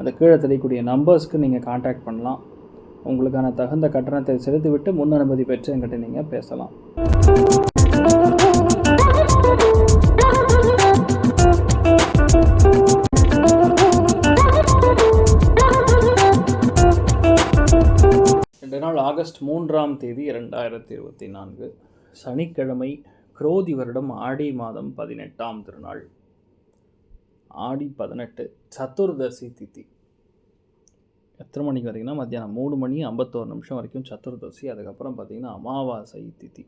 அந்த கீழே தெரியக்கூடிய நம்பர்ஸ்க்கு நீங்கள் காண்டாக்ட் பண்ணலாம். உங்களுக்கான தகுந்த கட்டணத்தை செலுத்திவிட்டு முன் அனுமதி பெற்று என்கிட்ட நீங்கள் பேசலாம். ரெண்டு நாள் ஆகஸ்ட் மூன்றாம் தேதி இரண்டாயிரத்தி இருபத்தி நான்கு. சனிக்கிழமை குரோதி வருடம் ஆடி மாதம் பதினெட்டாம் திருநாள். ஆடி பதினெட்டு சதுர்தசி திதி. எத்தனை மணிக்கு வரைக்கும்னா மத்தியானம் மூணு மணி ஐம்பத்தோரு நிமிஷம் வரைக்கும் சதுர்தசி அதுக்கப்புறம் பார்த்திங்கன்னா அமாவாசை திதி.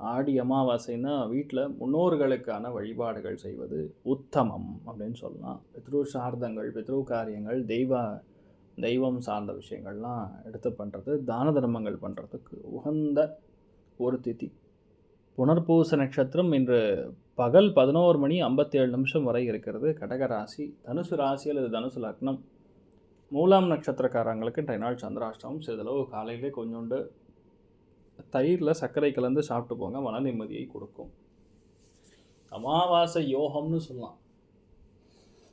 ஆடி அமாவாசைன்னா வீட்டில் முன்னோர்களுக்கான வழிபாடுகள் செய்வது உத்தமம் அப்படின்னு சொல்லலாம். பித்ரு சார்தங்கள் பித்ரு காரியங்கள் தெய்வ தெய்வம் சார்ந்த விஷயங்கள்லாம் எடுத்து பண்ணுறது தான தர்மங்கள் பண்ணுறதுக்கு உகந்த ஒரு திதி. புனர்பூச நட்சத்திரம் இன்று பகல் பதினோரு மணி ஐம்பத்தேழு நிமிஷம் வரை இருக்கிறது கடக ராசி. தனுசு ராசி அல்லது தனுசு லக்னம். மூலாம் நட்சத்திரக்காரங்களுக்கு டைநாள் சந்திராஷ்டமம். சிறிதளவு காலையிலே கொஞ்சோண்டு தயிரில் சர்க்கரை கலந்து சாப்பிட்டு போங்க. மன நிம்மதியை கொடுக்கும். அமாவாசை யோகம்னு சொல்லலாம்.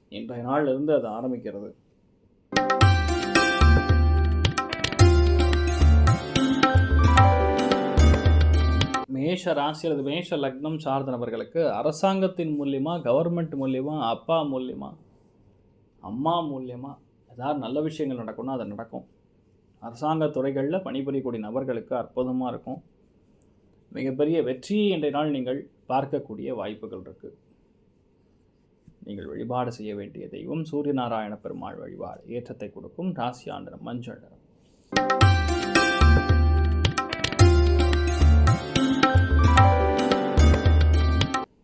இன்றைய நாள்லேருந்து அது ஆரம்பிக்கிறது. மேஷ ராசி அல்லது மேஷ லக்னம் சார்ந்த நபர்களுக்கு அரசாங்கத்தின் மூலியமாக கவர்மெண்ட் மூலியமாக அப்பா மூலியமாக அம்மா மூலியமாக ஏதாவது நல்ல விஷயங்கள் நடக்கணும்னா அது நடக்கும். அரசாங்க துறைகளில் பணிபுரியக்கூடிய நபர்களுக்கு அற்புதமாக இருக்கும். மிகப்பெரிய வெற்றியை இன்றைய நாள் நீங்கள் பார்க்கக்கூடிய வாய்ப்புகள் இருக்குது நீங்கள் வழிபாடு செய்ய வேண்டிய தெய்வம் சூரிய நாராயண பெருமாள் வழிபாடு ஏற்றத்தை கொடுக்கும் ராசி ஆண்டனம் மஞ்சள் நிறம்.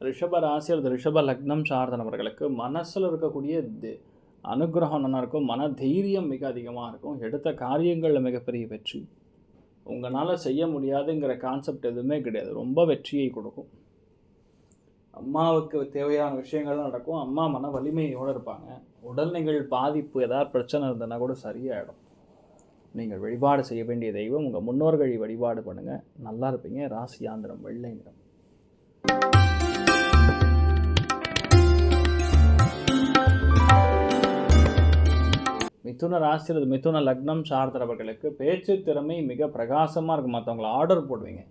ரிஷப ராசி அல்லது ரிஷப லக்னம் சார்ந்தவர்களுக்கு மனசில் இருக்கக்கூடிய தி- அனுகிரகம் நல்லா இருக்கும் மன தைரியம் மிக அதிகமாக இருக்கும். எடுத்த காரியங்களில் மிகப்பெரிய வெற்றி. உங்களால் செய்ய முடியாதுங்கிற கான்செப்ட் எதுவுமே கிடையாது. ரொம்ப வெற்றியை கொடுக்கும். அம்மாவுக்கு தேவையான விஷயங்கள்லாம் நடக்கும். அம்மா மன வலிமையோடு இருப்பாங்க. உடல்நிகள் பாதிப்பு ஏதாவது பிரச்சனை இருந்ததுன்னா கூட சரியாயிடும். நீங்கள் வழிபாடு செய்ய வேண்டிய தெய்வம் உங்கள் முன்னோர்களை வழிபாடு பண்ணுங்கள் நல்லா இருப்பீங்க. ராசியாந்திரம் வெள்ளை நிறம் மிதுன ராசி அல்லது மிதுன லக்னம் சார்ந்தவர்களுக்கு பேச்சு திறமை மிக பிரகாசமாக இருக்கும். மற்றவங்கள ஆர்டர் போடுவீங்க.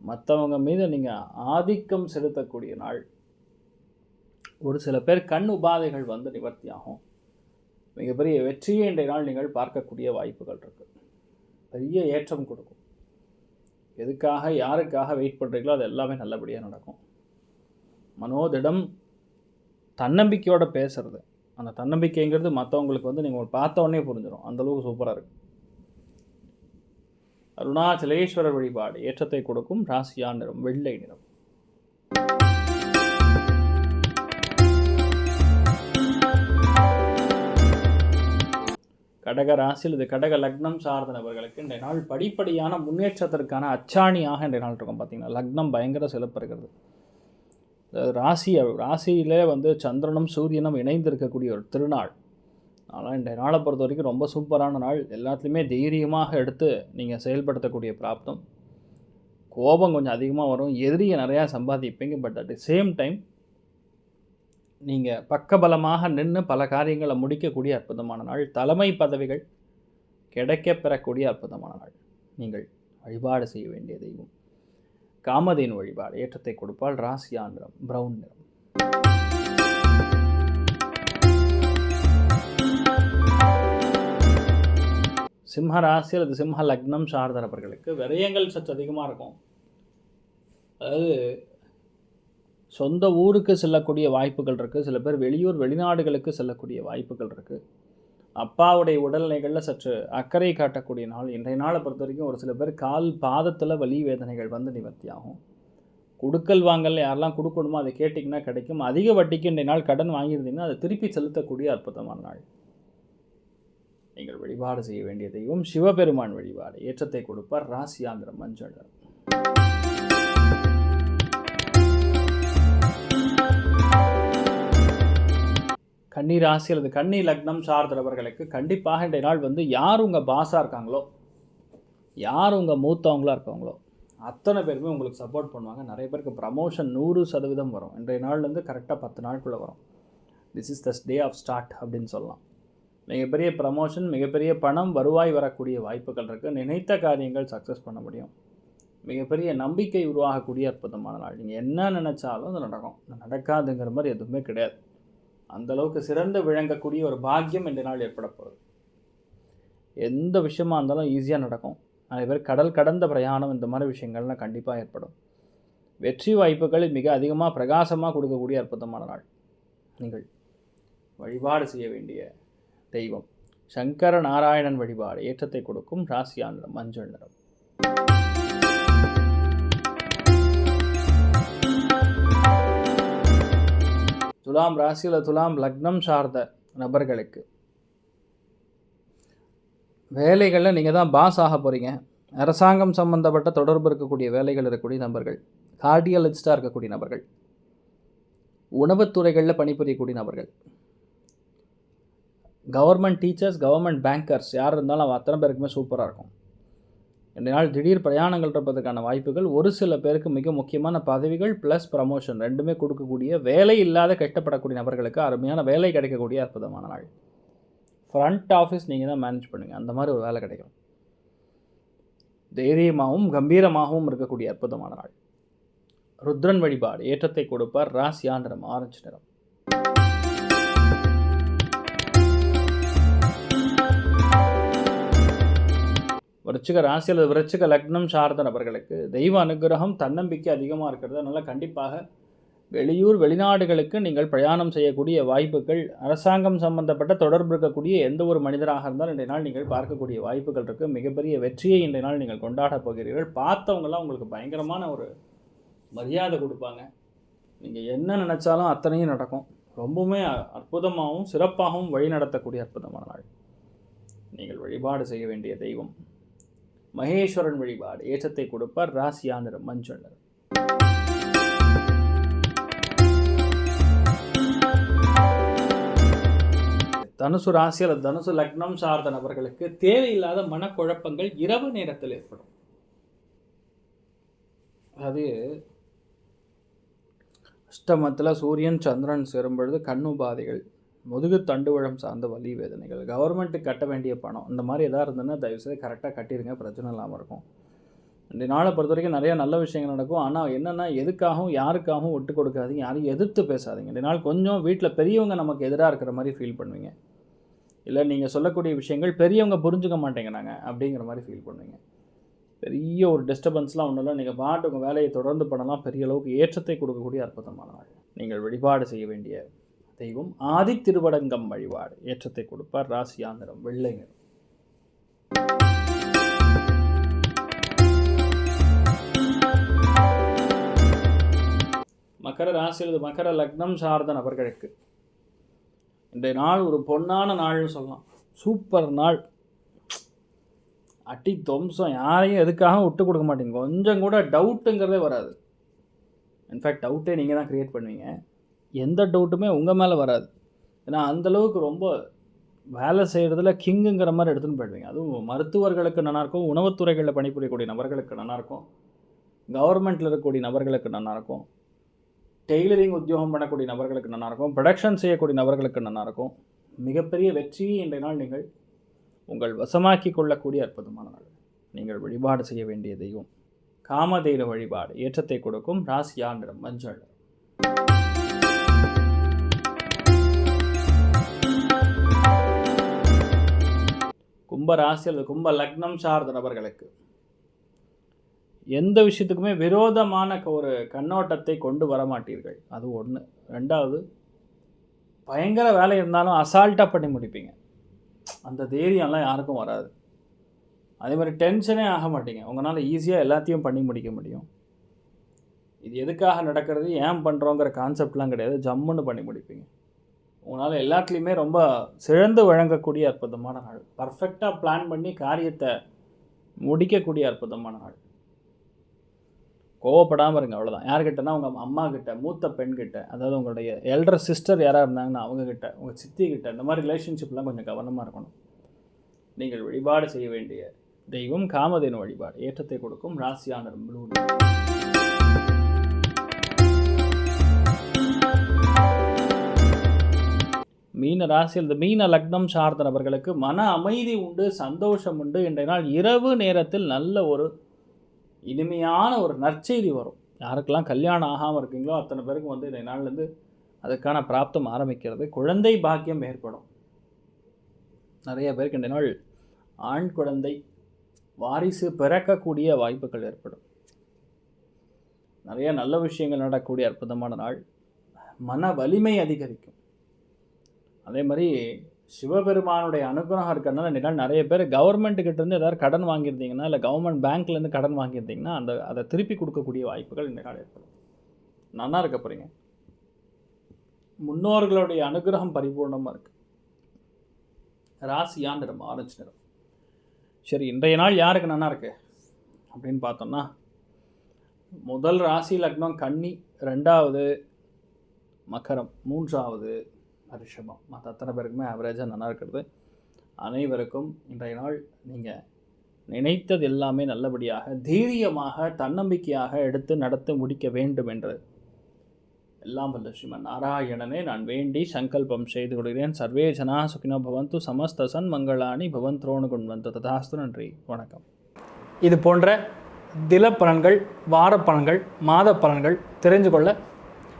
மற்றவங்க மீது நீங்கள் ஆதிக்கம் செலுத்தக்கூடிய நாள். ஒரு சில பேர் கண் உபாதைகள் வந்து நிவர்த்தி ஆகும். மிகப்பெரிய வெற்றியை இன்றைய நாள் நீங்கள் பார்க்கக்கூடிய வாய்ப்புகள் இருக்குது பெரிய ஏற்றம் கொடுக்கும். எதுக்காக யாருக்காக வெயிட் பண்ணுறீங்களோ அது எல்லாமே நல்லபடியாக நடக்கும். மனோதிடம் தன்னம்பிக்கையோடு பேசுகிறது அந்த தன்னம்பிக்கைங்கிறது மற்றவங்களுக்கு வந்து நீங்கள் பார்த்த உடனே புரிஞ்சிடும் அந்தளவுக்கு சூப்பராக இருக்கும் அருணாச்சலேஸ்வரர் வழிபாடு ஏற்றத்தை கொடுக்கும் ராசியா நிறம் வெள்ளை நிறம். கடக ராசியில் இது கடக லக்னம் சார்ந்த நபர்களுக்கு இன்றைய நாள் படிப்படியான முன்னேற்றத்திற்கான அச்சாணியாக இன்றைய நாள் இருக்கும். பார்த்தீங்கன்னா லக்னம் பயங்கர சிலப்பு இருக்கிறது. ராசி ராசியிலே வந்து சந்திரனும் சூரியனும் இணைந்து இருக்கக்கூடிய ஒரு திருநாள். ஆனால் இன்றைய நாளை பொறுத்த வரைக்கும் ரொம்ப சூப்பரான நாள். எல்லாத்துலேயுமே தைரியமாக எடுத்து நீங்கள் செயல்படுத்தக்கூடிய பிராப்தம். கோபம் கொஞ்சம் அதிகமாக வரும். எதிரியை நிறையா சம்பாதிப்பீங்க. But at the same time நீங்கள் பக்கபலமாக நின்று பல காரியங்களை முடிக்கக்கூடிய அற்புதமான நாள். தலைமை பதவிகள் கிடைக்க பெறக்கூடிய அற்புதமான நாள். நீங்கள் வழிபாடு செய்ய வேண்டிய தெய்வம். காமதேனு வழிபாடு ஏற்றத்தை கொடுப்பால் ராசியா நிறம் பிரவுன் நிறம். சிம்ம ராசி அல்லது சிம்ம லக்னம் சார்ந்த நபர்களுக்கு விரயங்கள் சற்று அதிகமாக இருக்கும். அதாவது சொந்த ஊருக்கு செல்லக்கூடிய வாய்ப்புகள் இருக்குது சில பேர் வெளியூர் வெளிநாடுகளுக்கு செல்லக்கூடிய வாய்ப்புகள் இருக்குது அப்பாவுடைய உடல்நிலைகளில் சற்று அக்கறை காட்டக்கூடிய நாள். இன்றைய நாளை பொறுத்த வரைக்கும் ஒரு சில பேர் கால் பாதத்தில் வலி வேதனைகள் வந்து நிவர்த்தி ஆகும் கொடுக்கல் வாங்கல் யாரெல்லாம் கொடுக்கணுமோ அதை கேட்டிங்கன்னா கிடைக்கும். அதிக வட்டிக்கு இன்றைய நாள் கடன் வாங்கியிருந்தீங்கன்னா அதை திருப்பி செலுத்தக்கூடிய அற்புதமான நாள். நீங்கள் வழிபாடு செய்ய வேண்டிய தெய்வம் சிவபெருமான் வழிபாடு. ஏற்றத்தை கொடுப்பார் ராசியாந்திரம் மஞ்சள். கன்னி ராசி அல்லது கன்னி லக்னம் சார்ந்தவர்களுக்கு கண்டிப்பாக இன்றைய நாள் வந்து யார் உங்கள் பாஸாக இருக்காங்களோ யார் உங்கள் மூத்தவங்களாக இருக்காங்களோ அத்தனை பேருமே உங்களுக்கு சப்போர்ட் பண்ணுவாங்க. நிறைய பேருக்கு ப்ரமோஷன் நூறு சதவீதம் வரும். இன்றைய நாள்லேருந்து கரெக்டாக பத்து நாட்குள்ளே வரும். This is the day of start அப்படின்னு சொல்லலாம். மிகப்பெரிய ப்ரமோஷன் மிகப்பெரிய பணம் வருவாய் வரக்கூடிய வாய்ப்புகள் இருக்குது நினைத்த காரியங்கள் சக்ஸஸ் பண்ண முடியும். மிகப்பெரிய நம்பிக்கை உருவாகக்கூடிய அற்புதமான நாள். நீங்கள் என்ன நினச்சாலும் அது நடக்கும். நடக்காதுங்கிற மாதிரி எதுவுமே கிடையாது. அந்த அளவுக்கு சிறந்து விளங்கக்கூடிய ஒரு பாக்கியம் இந்த நாள் ஏற்பட போகுது. எந்த விஷயமா இருந்தாலும் ஈஸியாக நடக்கும். நிறைய பேர் கடல் கடந்த பிரயாணம் இந்த மாதிரி விஷயங்கள்லாம் கண்டிப்பாக ஏற்படும். வெற்றி வாய்ப்புகள் மிக அதிகமாக பிரகாசமாக கொடுக்கக்கூடிய அற்புதமான நாள். நீங்கள் வழிபாடு செய்ய வேண்டிய தெய்வம். சங்கர நாராயணன் வழிபாடு ஏற்றத்தை கொடுக்கும் ராசியான மஞ்சள் நிறம். துலாம் ராசியில் துலாம் லக்னம் சார்ந்த நபர்களுக்கு. வேலைகளில் நீங்கள் தான் பாஸ் ஆக போகிறீங்க அரசாங்கம் சம்பந்தப்பட்ட தொடர்பு இருக்கக்கூடிய வேலைகள் இருக்கக்கூடிய நபர்கள். கார்டியாலஜிஸ்டாக இருக்கக்கூடிய நபர்கள். உணவுத்துறைகளில் பணிபுரியக்கூடிய நபர்கள். கவர்மெண்ட் டீச்சர்ஸ் கவர்மெண்ட் பேங்கர்ஸ் யார் இருந்தாலும் அவன் அத்தனை பேருக்குமே சூப்பராக இருக்கும். இந்த நாள் திடீர் பிரயாணங்கள் இருப்பதற்கான வாய்ப்புகள் ஒரு சில பேருக்கு மிக முக்கியமான பதவிகள் ப்ளஸ் ப்ரமோஷன் ரெண்டுமே கொடுக்கக்கூடிய வேலை இல்லாத கஷ்டப்படக்கூடிய நபர்களுக்கு அருமையான வேலை கிடைக்கக்கூடிய அற்புதமான நாள். ஃப்ரண்ட் ஆஃபீஸ் நீங்கள் தான் மேனேஜ் பண்ணுங்கள் அந்த மாதிரி ஒரு வேலை கிடைக்கும். தைரியமாகவும் கம்பீரமாகவும் இருக்கக்கூடிய அற்புதமான நாள். ருத்ரன் வழிபாடு ஏற்றத்தை கொடுப்பார். ராசியா நிறம் ஆரஞ்சு நிறம். விருச்சிக ராசி அல்லது விருச்சிக லக்னம் சார்ந்த நபர்களுக்கு தெய்வ அனுகிரகம் தன்னம்பிக்கை அதிகமாக இருக்கிறது. அதனால் கண்டிப்பாக வெளியூர் வெளிநாடுகளுக்கு நீங்கள் பிரயாணம் செய்யக்கூடிய வாய்ப்புகள் அரசாங்கம் சம்பந்தப்பட்ட தொடர்பு இருக்கக்கூடிய எந்த ஒரு மனிதராக இருந்தாலும் இன்றைய நாள் நீங்கள் பார்க்கக்கூடிய வாய்ப்புகள் இருக்குது மிகப்பெரிய வெற்றியை இன்றைய நாள் நீங்கள் கொண்டாடப் போகிறீர்கள். பார்த்தவங்களாம் உங்களுக்கு பயங்கரமான ஒரு மரியாதை கொடுப்பாங்க. நீங்கள் என்ன நினச்சாலும் அத்தனையும் நடக்கும். ரொம்பவுமே அற்புதமாகவும் சிறப்பாகவும் வழிநடத்தக்கூடிய அற்புதமான நாள். நீங்கள் வழிபாடு செய்ய வேண்டிய தெய்வம். மகேஸ்வரன் வழிபாடு. ஏற்றத்தை கொடுப்பார் ராசியா நிறம் மஞ்சள். நிறம் தனுசு ராசி அல்லது தனுசு லக்னம் சார்ந்த நபர்களுக்கு தேவையில்லாத மனக்குழப்பங்கள் இரவு நேரத்தில் ஏற்படும். அது அஷ்டமத்தில் சூரியன் சந்திரன் சேரும் பொழுது கண்ணுபாதைகள் முதுகு தண்டுவழம் சார்ந்த வலி வேதனைகள் கவர்மெண்ட்டுக்கு கட்ட வேண்டிய பணம் இந்த மாதிரி எதாக இருந்ததுன்னா தயவுசெய்து கரெக்டாக கட்டிடுங்க பிரச்சனை இல்லாமல் இருக்கும். இந்த நாளை பொறுத்த வரைக்கும் நிறைய நல்ல விஷயங்கள் நடக்கும். ஆனால் என்னென்னா எதுக்காகவும் யாருக்காகவும் விட்டு கொடுக்காதீங்க. யாரையும் எதிர்த்து பேசாதீங்க. இந்த நாள் கொஞ்சம் வீட்டில் பெரியவங்க நமக்கு எதிராக இருக்கிற மாதிரி ஃபீல் பண்ணுவீங்க. இல்லை நீங்கள் சொல்லக்கூடிய விஷயங்கள் பெரியவங்க புரிஞ்சுக்க மாட்டேங்கிறாங்க அப்படிங்கிற மாதிரி ஃபீல் பண்ணுவீங்க. பெரிய ஒரு டிஸ்டர்பன்ஸ்லாம் ஒன்றும் இல்லை நீங்கள் பாட்டு உங்கள் வேலையை தொடர்ந்து பண்ணலாம். பெரிய அளவுக்கு ஏற்றத்தை கொடுக்கக்கூடிய அற்புதமான நாள். நீங்கள் வழிபாடு செய்ய வேண்டிய தெய்வம் ஆதி திருவடங்கம் வழிபாடு. ஏற்றத்தை கொடுப்பார் ராசி ஆந்திரம் வெள்ளை நிறம். மகர ராசி மகர லக்னம் சார்ந்த நபர்களுக்கு இன்றைய நாள் ஒரு பொன்னான நாள்னு சொல்லலாம். சூப்பர் நாள். அட்டி தொம்சம் யாரையும் எதுக்காக விட்டு கொடுக்க மாட்டீங்க. கொஞ்சம் கூட டவுட்டுங்கிறதே வராது. இன்ஃபேக்ட் டவுட்டே நீங்கள் தான் க்ரியேட் பண்ணுவீங்க. எந்த டவுட்டுமே உங்கள் மேலே வராது. ஏன்னா அந்தளவுக்கு ரொம்ப வேலை செய்கிறதுல கிங்குங்கிற மாதிரி எடுத்துன்னு போயிடுவீங்க. அதுவும் மருத்துவர்களுக்கு நல்லாயிருக்கும் உணவுத்துறைகளில் பணிபுரியக்கூடிய நபர்களுக்கு நல்லாயிருக்கும் கவர்மெண்ட்டில் இருக்கக்கூடிய நபர்களுக்கு நல்லாயிருக்கும் டெய்லரிங் உத்தியோகம் பண்ணக்கூடிய நபர்களுக்கு நல்லாயிருக்கும் ப்ரொடக்ஷன் செய்யக்கூடிய நபர்களுக்கு நல்லாயிருக்கும் மிகப்பெரிய வெற்றியை இன்றைய நாள் நீங்கள் உங்கள் வசமாக்கி கொள்ளக்கூடிய அற்புதமான நாள். நீங்கள் வழிபாடு செய்ய வேண்டிய தெய்வம். காமதெய்வ வழிபாடு. ஏற்றத்தை கொடுக்கும். ராசியா நிறம்? மஞ்சள் கும்ப ராசி அல்லது கும்ப லக்னம் சார்ந்த நபர்களுக்கு எந்த விஷயத்துக்குமே விரோதமான ஒரு கண்ணோட்டத்தை கொண்டு வர மாட்டீர்கள். அது ஒன்று ரெண்டாவது பயங்கர வேலை இருந்தாலும் அசால்ட்டாக பண்ணி முடிப்பீங்க. அந்த தைரியம்லாம் யாருக்கும் வராது. அதே மாதிரி டென்ஷனே ஆக மாட்டீங்க. உங்களால் ஈஸியாக எல்லாத்தையும் பண்ணி முடிக்க முடியும். இது எதுக்காக நடக்கிறது? ஏன் பண்ணுறோங்கிற கான்செப்ட்லாம் கிடையாது. ஜம்முன்னு பண்ணி முடிப்பீங்க. உங்களால் எல்லாத்துலேயுமே ரொம்ப சிறந்து வழங்கக்கூடிய அற்புதமான நாள். பர்ஃபெக்டாக பிளான் பண்ணி காரியத்தை முடிக்கக்கூடிய அற்புதமான நாள். கோவப்படாமல் இருங்க அவ்வளோதான் யார்கிட்டனா உங்கள் அம்மா கிட்ட மூத்த பெண்கிட்ட அதாவது உங்களுடைய எல்டர் சிஸ்டர் யாராக இருந்தாங்கன்னா அவங்கக்கிட்ட உங்கள் சித்தி கிட்ட இந்த மாதிரி ரிலேஷன்ஷிப்லாம் கொஞ்சம் கவனமாக இருக்கணும். நீங்கள் வழிபாடு செய்ய வேண்டிய தெய்வம் காமதேனு வழிபாடு. ஏற்றத்தை கொடுக்கும் ராசியான ப்ளூ மீன ராசியில் இந்த மீன லக்னம் சார்ந்த நபர்களுக்கு மன அமைதி உண்டு சந்தோஷம் உண்டு. இன்றைய நாள் இரவு நேரத்தில் நல்ல ஒரு இனிமையான ஒரு நற்செய்தி வரும். யாருக்கெல்லாம் கல்யாணம் ஆகாமல் இருக்கீங்களோ அத்தனை பேருக்கு வந்து இந்த நாள்லேருந்து அதுக்கான பிராப்தம் ஆரம்பிக்கிறது. குழந்தை பாக்கியம் ஏற்படும். நிறைய பேருக்கு இந்த நாள் ஆண் குழந்தை வாரிசு பிறக்கக்கூடிய வாய்ப்புகள் ஏற்படும். நிறைய நல்ல விஷயங்கள் நடக்கக்கூடிய அற்புதமான நாள். மன வலிமை அதிகரிக்கும். அதே மாதிரி சிவபெருமானுடைய அனுகிரகம் இருக்கிறதுனால இந்த நிறைய பேர் கவர்மெண்ட்டுக்கிட்ட இருந்து ஏதாவது கடன் வாங்கியிருந்தீங்கன்னா இல்லை கவர்மெண்ட் பேங்க்லேருந்து கடன் வாங்கியிருந்தீங்கன்னா அந்த அதை திருப்பி கொடுக்கக்கூடிய வாய்ப்புகள் இந்த நாள் ஏற்படும். நல்லா இருக்க போகிறீங்க முன்னோர்களுடைய அனுகிரகம் பரிபூர்ணமாக இருக்குது ராசியா நிறம் ஆரஞ்சு நிறம். சரி இன்றைய நாள் யாருக்கு நல்லா இருக்கு? அப்படின்னு பார்த்தோம்னா முதல் ராசி லக்னம் கன்னி ரெண்டாவது மகரம் மூன்றாவது ரிஷபம் மற்ற அத்தனை பேருக்குமே ஆவரேஜாக நல்லா இருக்கிறது. அனைவருக்கும் இன்றைய நாள் நீங்கள் நினைத்தது எல்லாமே நல்லபடியாக தைரியமாக தன்னம்பிக்கையாக எடுத்து நடத்த முடிக்க வேண்டும் என்று. எல்லாம் வல்ல ஸ்ரீமன் நாராயணனே நான் வேண்டி சங்கல்பம் செய்து கொள்கிறேன். சர்வே ஜனா சுகினோ பவந்து சமஸ்த சன் பவன் பவந்த்ரோணு கொண்டு ததாஸ்து நன்றி. வணக்கம். இது போன்ற தில பலன்கள் வார பலன்கள் மாத பலன்கள் தெரிஞ்சு கொள்ள